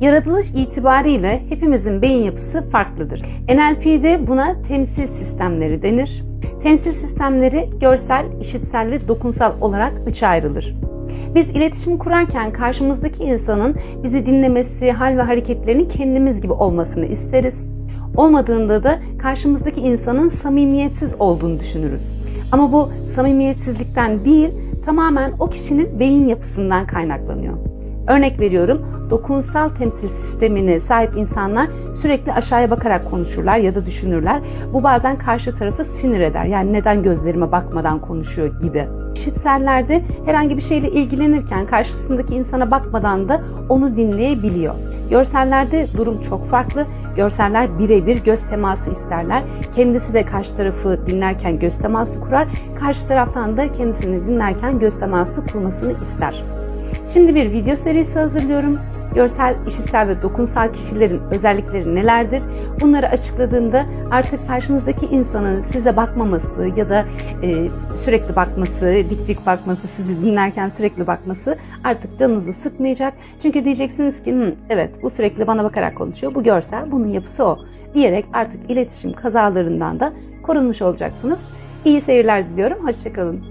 Yaratılış itibariyle hepimizin beyin yapısı farklıdır. NLP'de buna temsil sistemleri denir. Temsil sistemleri görsel, işitsel ve dokunsal olarak üçe ayrılır. Biz iletişim kurarken karşımızdaki insanın bizi dinlemesi, hal ve hareketlerinin kendimiz gibi olmasını isteriz. Olmadığında da karşımızdaki insanın samimiyetsiz olduğunu düşünürüz. Ama bu samimiyetsizlikten değil, tamamen o kişinin beyin yapısından kaynaklanıyor. Örnek veriyorum, dokunsal temsil sistemine sahip insanlar sürekli aşağıya bakarak konuşurlar ya da düşünürler. Bu bazen karşı tarafı sinir eder. Yani neden gözlerime bakmadan konuşuyor gibi. İşitsellerde herhangi bir şeyle ilgilenirken karşısındaki insana bakmadan da onu dinleyebiliyor. Görsellerde durum çok farklı. Görseller birebir göz teması isterler. Kendisi de karşı tarafı dinlerken göz teması kurar. Karşı taraftan da kendisini dinlerken göz teması kurmasını ister. Şimdi bir video serisi hazırlıyorum. Görsel, işitsel ve dokunsal kişilerin özellikleri nelerdir? Bunları açıkladığımda artık karşınızdaki insanın size bakmaması ya da e, sürekli bakması, dik dik bakması, sizi dinlerken sürekli bakması artık canınızı sıkmayacak. Çünkü diyeceksiniz ki "Hı, evet bu sürekli bana bakarak konuşuyor, bu görsel, bunun yapısı o diyerek artık iletişim kazalarından da korunmuş olacaksınız. İyi seyirler diliyorum, hoşçakalın.